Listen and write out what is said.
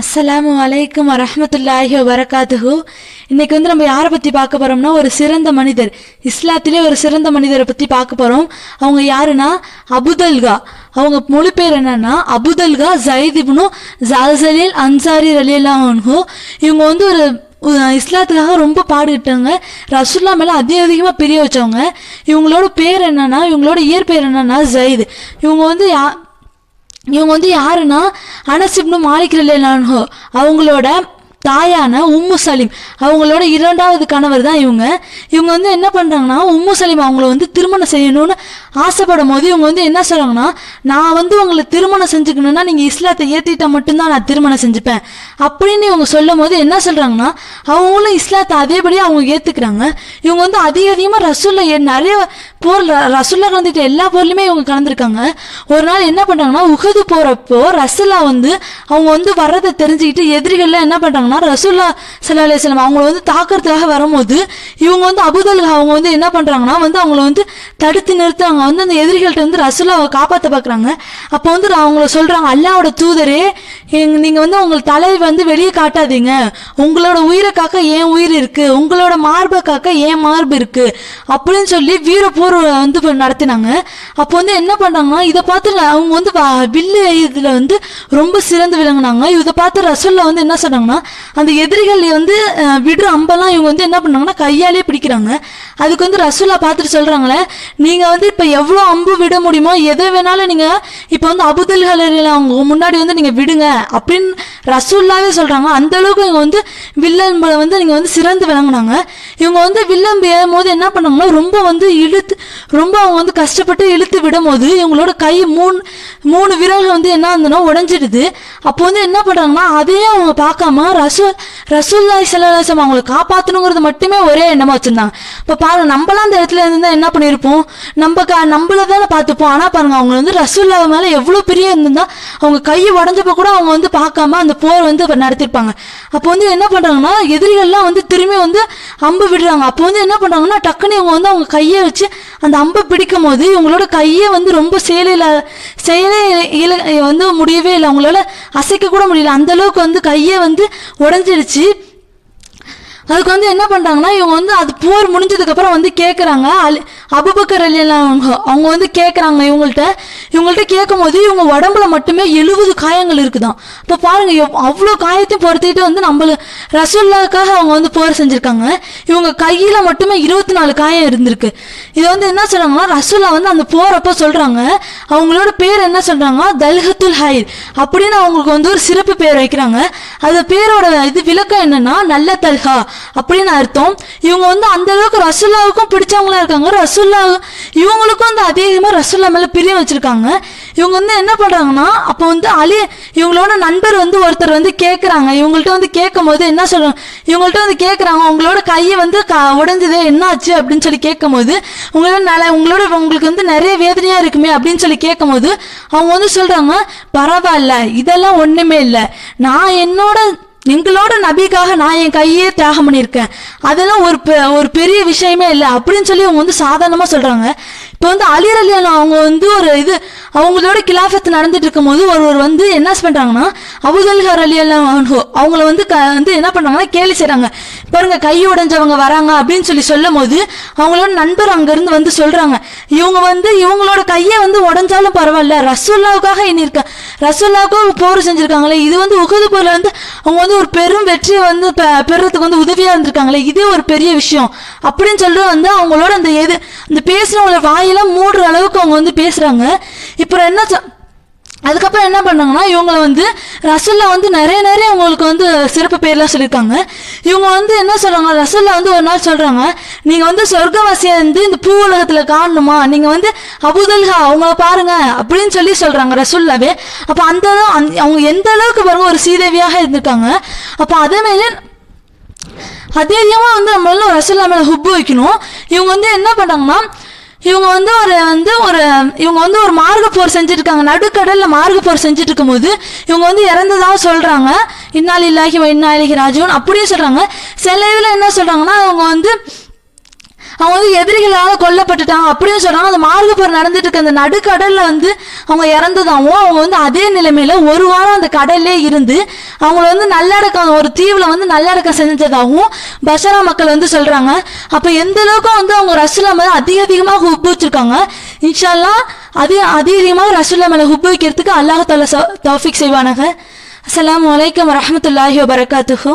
அஸ்ஸலாமு அலைக்கும் வரஹ்மத்துல்லாஹி வரகாத்துஹு இன்னைக்கு வந்து நம்ம யாரை பற்றி பார்க்க போகிறோம்னா ஒரு சிறந்த மனிதர். இஸ்லாத்திலே ஒரு சிறந்த மனிதரை பற்றி பார்க்க போகிறோம் அவங்க யாருன்னா? அபுதல்கா. அவங்க மொழி பேர் என்னன்னா? அபுதல்கா ஜயித் இப்னு அன்சாரி ரலியல்லாஹு இவங்க வந்து ஒரு இஸ்லாத்துக்காக ரொம்ப பாடுகிட்டாங்க ரசுல்லா மேலே அதிக அதிகமாக பிரிய வச்சவங்க. இவங்களோட பேர் என்னன்னா இவங்களோட இயற்பெயர் என்னன்னா ஜயித். இவங்க வந்து யா இவங்க வந்து யாருன்னா அனசிப்னு இப்னு மாலிக் ரலியல்லாஹு அவங்களோட தாயான உம்மு சலீம். அவங்களோட இரண்டாவது கணவர் தான் இவங்க. இவங்க வந்து என்ன பண்ணுறாங்கன்னா உம்மு சலீம் அவங்கள வந்து திருமணம் செய்யணும்னு ஆசைப்படும் போது இவங்க வந்து என்ன சொல்கிறாங்கன்னா நான் வந்து உங்களை திருமணம் செஞ்சுக்கணும்னா நீங்கள் இஸ்லாத்தை ஏற்றிட்டா மட்டும்தான் நான் திருமணம் செஞ்சுப்பேன். அப்படின்னு இவங்க சொல்லும் போது என்ன சொல்கிறாங்கன்னா அவங்களும் இஸ்லாத்தை அதேபடி அவங்க ஏற்றுக்கிறாங்க இவங்க வந்து அதிக அதிகமாக ரசூலில் ஏ- நிறைய போர் ரசுல்லா கலந்துட்டு எல்லா போர்லையுமே இவங்க கலந்துருக்காங்க. ஒரு நாள் என்ன பண்ணுறாங்கன்னா உகது போகிறப்போ ரசுல்லா வந்து அவங்க வந்து வர்றதை தெரிஞ்சுக்கிட்டு எதிரிகள்லாம் என்ன பண்ணுறாங்கன்னா ரசுல்லா சல்லா அலிஸ்லாம் அவங்கள வந்து தாக்கிறதுக்காக வரும்போது இவங்க வந்து அபுதல் அவங்க வந்து என்ன பண்ணுறாங்கன்னா வந்து அவங்கள வந்து தடுத்து நிறுத்துறாங்க. வந்து அந்த எதிரிகள்ட்ட வந்து ரசூல்லாவை காப்பாற்ற பார்க்குறாங்க அப்போ வந்து அவங்கள சொல்கிறாங்க அல்லாவோட தூதரே எங் நீங்கள் வந்து உங்கள் தலை வந்து வெளியே காட்டாதீங்க. உங்களோட உயிரை காக்க ஏன் உயிர் இருக்குது உங்களோட மார்பை காக்க ஏன் மார்பு இருக்குது அப்படின்னு சொல்லி வீரப்போர் வந்து நடத்தினாங்க. அப்போ வந்து என்ன பண்ணுறாங்கன்னா இதை பார்த்து அவங்க வந்து வ- வில்லு இதில் வந்து ரொம்ப சிறந்து விளங்குனாங்க. இதை பார்த்து ரசூல்லா வந்து என்ன சொன்னாங்கன்னா அந்த எதிரிகள் வந்து விடுற அம்பெல்லாம் இவங்க வந்து என்ன பண்ணாங்கன்னா கையாலே பிடிக்கிறாங்க. அதுக்கு வந்து ரசூலா பார்த்துட்டு சொல்கிறாங்களே நீங்கள் வந்து இப்போ எவ்வளோ அம்பு விட முடியுமோ எதை வேணாலும் நீங்கள் இப்போ வந்து அபுதல்கள் அவங்க முன்னாடி வந்து நீங்கள் விடுங்க அப்படின்னு ரசூல்லாவே சொல்கிறாங்க அந்த அளவுக்கு இவங்க வந்து வில்லம்பில் வந்து நீங்கள் வந்து சிறந்து விளங்குனாங்க. இவங்க வந்து வில்லம்பு ஏறும் போது என்ன பண்ணாங்கன்னா ரொம்ப வந்து இழுத்து ரொம்ப அவங்க வந்து கஷ்டப்பட்டு இழுத்து விடும்போது இவங்களோட கை மூணு மூணு விரல்கள் வந்து என்ன இருந்ததுன்னா உடஞ்சிடுது. அப்போ வந்து என்ன பண்ணுறாங்கன்னா அதையும் அவங்க பார்க்காம ரசூல் ரசூல்லா சல்லாசம் அவங்களை காப்பாற்றணுங்கிறது மட்டுமே ஒரே எண்ணமாக வச்சுருந்தாங்க. இப்போ பாருங்க நம்மளாம் அந்த இடத்துல இருந்தால் என்ன பண்ணியிருப்போம் நம்ம க நம்மள தானே பார்த்துப்போம். ஆனால் பாருங்க அவங்க வந்து ரசூல்லா மேலே எவ்வளோ பெரிய இருந்திருந்தா அவங்க கையை உடஞ்சப்போ கூட அவங்க வந்து பார்க்காம அந்த போர் வந்து நடத்திருப்பாங்க. அப்போ வந்து என்ன பண்ணுறாங்கன்னா எதிரிகள்லாம் வந்து திரும்பி வந்து அம்பு விடுறாங்க. அப்போ வந்து என்ன பண்ணுறாங்கன்னா டக்குன்னு இவங்க வந்து அவங்க கையை வச்சு அந்த அம்பை பிடிக்கும் போது இவங்களோட கையே வந்து ரொம்ப செயலில் செயலே இல- வந்து முடியவே இல்லை. அவங்களால அசைக்க கூட முடியல. அந்த அளவுக்கு வந்து கையே வந்து உடஞ்சிடுச்சு. அதுக்கு வந்து என்ன பண்ணுறாங்கன்னா இவங்க வந்து அது போர் முடிஞ்சதுக்கப்புறம் வந்து கேட்குறாங்க அலி அபுபக்கர் அலி அவங்க அவங்க வந்து கேட்குறாங்க இவங்கள்ட்ட. இவங்கள்ட்ட கேட்கும்போது இவங்க உடம்புல மட்டுமே எழுபது காயங்கள் இருக்குதான். இப்போ பாருங்க எவ்- அவ்வளோ காயத்தையும் பொறுத்திட்டு வந்து நம்மள ரசூல்லாக்காக அவங்க வந்து போர் செஞ்சுருக்காங்க. இவங்க கையில் மட்டுமே இருபத்தி நாலு காயம் இருந்திருக்கு. இது வந்து என்ன சொல்கிறாங்கன்னா ரசுல்லா வந்து அந்த போகிறப்ப சொல்கிறாங்க அவங்களோட பேர் என்ன சொல்கிறாங்க தல்ஹத்துல் ஹைர் அப்படின்னு அவங்களுக்கு வந்து ஒரு சிறப்பு பேர் வைக்கிறாங்க. அந்த பேரோட இது விளக்கம் என்னன்னா நல்ல தல்ஹா அப்படின்னு அர்த்தம். இவங்க வந்து அந்த அளவுக்கு ரசுல்லாவுக்கும் பிடிச்சவங்களா இருக்காங்க. ரசுல்லா இவங்களுக்கும் வந்து அதிகமாக ரசுல்லா மேலே பிரியம் வச்சிருக்காங்க. இவங்க வந்து என்ன பண்ணுறாங்கன்னா அப்போ வந்து அலி இவங்களோட நண்பர் வந்து ஒருத்தர் வந்து கேட்குறாங்க இவங்கள்ட்ட வந்து கேட்கும் போது என்ன சொல்கிறாங்க இவங்கள்ட்ட வந்து கேட்குறாங்க உங்களோட கையை வந்து க உடஞ்சதே என்னாச்சு? அப்படின்னு சொல்லி கேட்கும்போது உங்களோட நல உங்களோட உங்களுக்கு வந்து நிறைய வேதனையாக இருக்குமே? அப்படின்னு சொல்லி கேட்கும்போது அவங்க வந்து சொல்கிறாங்க பரவாயில்ல இதெல்லாம் ஒன்றுமே இல்லை. நான் என்னோட எங்களோட நபிக்காக நான் என் கையே தியாகம் பண்ணியிருக்கேன். அதெல்லாம் ஒரு பெ- ஒரு பெரிய விஷயமே இல்லை. அப்படின்னு சொல்லி அவங்க வந்து சாதாரணமாக சொல்கிறாங்க இப்போ வந்து அலிர் அவங்க வந்து ஒரு இது அவங்களோட கிலாஃபத் நடந்துட்டு இருக்கும்போது ஒருவர் வந்து என்ன பண்றாங்கன்னா அபுதல்ஹர் அலி அல்லா அவங்கள வந்து க வந்து என்ன பண்றாங்கன்னா கேலி செய்கிறாங்க பாருங்க கை உடைஞ்சவங்க வராங்க அப்படின்னு சொல்லி சொல்லும் போது அவங்களோட நண்பர் அங்கிருந்து வந்து சொல்றாங்க. இவங்க வந்து இவங்களோட கையை வந்து உடஞ்சாலும் பரவாயில்ல. ரசூல்லாவுக்காக இனிருக்க ரசூல்லாவுக்காக போர் செஞ்சிருக்காங்களே. இது வந்து உகது போர்ல வந்து அவங்க வந்து ஒரு பெரும் வெற்றியை வந்து பெ- வந்து உதவியா இருந்திருக்காங்களே. இதே ஒரு பெரிய விஷயம். அப்படின்னு சொல்லிட்டு வந்து அவங்களோட அந்த எது அந்த பேசுறவங்கள வாயெல்லாம் மூடுற அளவுக்கு அவங்க வந்து பேசுறாங்க. இப்போ என்ன சொ- அதுக்கப்புறம் என்ன பண்ணாங்கன்னா இவங்களை வந்து ரசல்ல வந்து நிறைய நிறைய அவங்களுக்கு வந்து சிறப்பு பேர்லாம் சொல்லியிருக்காங்க இவங்க வந்து என்ன சொல்கிறாங்க ரசல்ல வந்து ஒரு நாள் சொல்கிறாங்க நீங்கள் வந்து சொர்க்கவாசியை வந்து இந்த பூ உலகத்தில் காணணுமா நீங்கள் வந்து அபுதல்ஹா அவங்கள பாருங்க அப்படின்னு சொல்லி சொல்கிறாங்க ரசூல்லாவே. அப்போ அந்த அளவு- அவங்க எந்த அளவுக்கு பாருங்க ஒரு சீதேவியாக இருந்திருக்காங்க. அப்போ அதேமாரி மாதிரி அதிகமாக வந்து நம்மளால ரசூல்லா மேலே ஹுப்பு வைக்கணும். இவங்க வந்து என்ன பண்ணாங்கன்னா இவங்க வந்து ஒரு வந்து ஒரு இவங்க வந்து ஒரு மார்க்க போர் செஞ்சுருக்காங்க நடுக்கடலில் நடுக்கடல்ல மார்க்க போர் செஞ்சுட்டு இருக்கும்போது இவங்க வந்து இறந்ததாக சொல்கிறாங்க இன்னால் இல்லாகி இன்னாலிகி ராஜுவன் அப்படியே சொல்கிறாங்க சில இதில் என்ன சொல்கிறாங்கன்னா அவங்க வந்து அவங்க வந்து எதிரிகளால் கொல்லப்பட்டுட்டாங்க. அப்படின்னு சொல்கிறாங்க அந்த மார்கப்போர் நடந்துட்டு இருக்க அந்த நடுக்கடல்ல வந்து அவங்க இறந்ததாகவும் அவங்க வந்து அதே நிலைமையில ஒரு வாரம் அந்த கடல்லே இருந்து அவங்கள வந்து நல்லடக்கம் ஒரு தீவுல வந்து நல்லடக்கம் செஞ்சதாகவும் பஷரா மக்கள் வந்து சொல்றாங்க. அப்ப எந்த அளவுக்கு வந்து அவங்க ரசூலா மேல அதிக அதிகமாக உப்பு வச்சிருக்காங்க இன்ஷால்லா அதிக அதிகமாக ரசூல்லா மேல ஹுப்பு வைக்கிறதுக்கு அல்லாஹ் தாலா தௌஃபிக் செய்வானாங்க அஸ்லாம் வலைக்கம் வரமத்துல்லாஹி வபரகாத்துஹு.